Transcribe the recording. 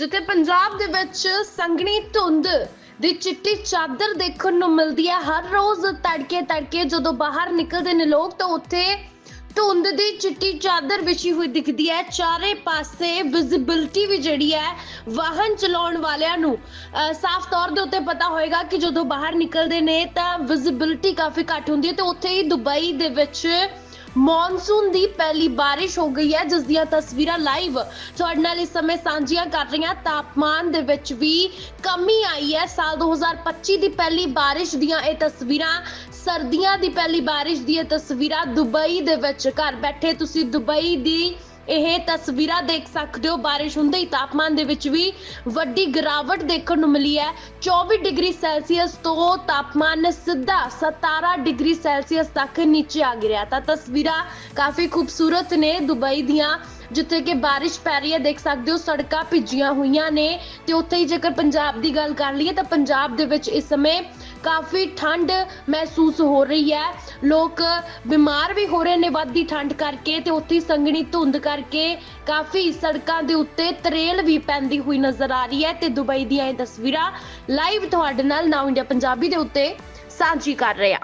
ਜਿੱਥੇ ਪੰਜਾਬ ਦੇ ਵਿੱਚ ਸੰਘਣੀ ਧੁੰਦ ਦੀ ਚਿੱਟੀ ਚਾਦਰ ਦੇਖਣ ਨੂੰ ਮਿਲਦੀ ਹੈ। ਹਰ ਰੋਜ਼ ਤੜਕੇ ਤੜਕੇ ਜਦੋਂ ਬਾਹਰ ਨਿਕਲਦੇ ਨੇ ਲੋਕ ਤਾਂ ਉੱਥੇ ਧੁੰਦ ਦੀ ਚਿੱਟੀ ਚਾਦਰ ਵਿਛੀ ਹੋਈ ਦਿਖਦੀ ਹੈ। ਚਾਰੇ ਪਾਸੇ ਵਿਜ਼ਿਬਿਲਟੀ ਵੀ ਜਿਹੜੀ ਹੈ ਵਾਹਨ ਚਲਾਉਣ ਵਾਲਿਆਂ ਨੂੰ ਸਾਫ਼ ਤੌਰ ਦੇ ਉੱਤੇ ਪਤਾ ਹੋਏਗਾ ਕਿ ਜਦੋਂ ਬਾਹਰ ਨਿਕਲਦੇ ਨੇ ਤਾਂ ਵਿਜ਼ਿਬਿਲਟੀ ਕਾਫੀ ਘੱਟ ਹੁੰਦੀ ਹੈ ਤੇ ਉੱਥੇ ਹੀ ਦੁਬਈ ਦੇ ਵਿੱਚ ਮੌਨਸੂਨ ਦੀ ਪਹਿਲੀ ਬਾਰਿਸ਼ ਹੋ ਗਈ ਹੈ, ਜਿਸ ਦੀਆਂ ਤਸਵੀਰਾਂ ਲਾਈਵ ਤੁਹਾਡੇ ਨਾਲ ਇਸ ਸਮੇਂ ਸਾਂਝੀਆਂ ਕਰ ਰਹੀਆਂ। ਤਾਪਮਾਨ ਦੇ ਵਿੱਚ ਵੀ ਕਮੀ ਆਈ ਹੈ। ਸਾਲ 2025 ਦੀ ਪਹਿਲੀ ਬਾਰਿਸ਼ ਦੀਆਂ ਇਹ ਤਸਵੀਰਾਂ, ਸਰਦੀਆਂ ਦੀ ਪਹਿਲੀ ਬਾਰਿਸ਼ ਦੀਆਂ ਤਸਵੀਰਾਂ ਦੁਬਈ ਦੇ ਵਿੱਚ ਘਰ ਬੈਠੇ ਤੁਸੀਂ ਦੁਬਈ ਦੀ ਇਹ ਤਸਵੀਰਾਂ ਦੇਖ ਸਕਦੇ ਹੋ। ਬਾਰਿਸ਼ ਹੁੰਦੇ ਹੀ ਤਾਪਮਾਨ ਦੇ ਵਿੱਚ ਵੀ ਵੱਡੀ ਗਿਰਾਵਟ ਦੇਖਣ ਨੂੰ ਮਿਲੀ ਹੈ। 24 ਡਿਗਰੀ ਸੈਲਸੀਅਸ ਤੋਂ ਤਾਪਮਾਨ ਸਿੱਧਾ 17 ਡਿਗਰੀ ਸੈਲਸੀਅਸ ਤੱਕ ਨੀਚੇ ਆ ਗਿਆ ਤਾਂ ਤਸਵੀਰਾਂ ਕਾਫੀ ਖੂਬਸੂਰਤ ਨੇ ਦੁਬਈ ਦੀਆਂ, ਜਿੱਥੇ ਕਿ ਬਾਰਿਸ਼ ਪੈ ਰਹੀ ਹੈ। ਦੇਖ ਸਕਦੇ ਹੋ, ਸੜਕਾਂ ਭਿੱਜੀਆਂ ਹੋਈਆਂ ਨੇ ਤੇ ਉੱਥੇ ਹੀ ਜੇਕਰ ਪੰਜਾਬ ਦੀ ਗੱਲ ਕਰ ਲਈਏ ਤਾਂ ਪੰਜਾਬ ਦੇ ਵਿੱਚ ਇਸ ਸਮੇਂ ਕਾਫੀ ਠੰਡ ਮਹਿਸੂਸ ਹੋ ਰਹੀ ਹੈ। ਲੋਕ ਬਿਮਾਰ ਵੀ ਹੋ ਰਹੇ ਨੇ ਵੱਧਦੀ ਠੰਡ ਕਰਕੇ ਤੇ ਉੱਥੇ ਸੰਘਣੀ ਧੁੰਦ ਕਰਕੇ ਕਾਫੀ ਸੜਕਾਂ ਦੇ ਉੱਤੇ ਤਰੇਲ ਵੀ ਪੈਂਦੀ ਹੋਈ ਨਜ਼ਰ ਆ ਰਹੀ ਹੈ ਤੇ ਦੁਬਈ ਦੀਆਂ ਇਹ ਤਸਵੀਰਾਂ ਲਾਈਵ ਤੁਹਾਡੇ ਨਾਲ ਨਾਉ ਇੰਡੀਆ ਪੰਜਾਬੀ ਦੇ ਉੱਤੇ ਸਾਂਝੀ ਕਰ ਰਹੇ ਹਾਂ।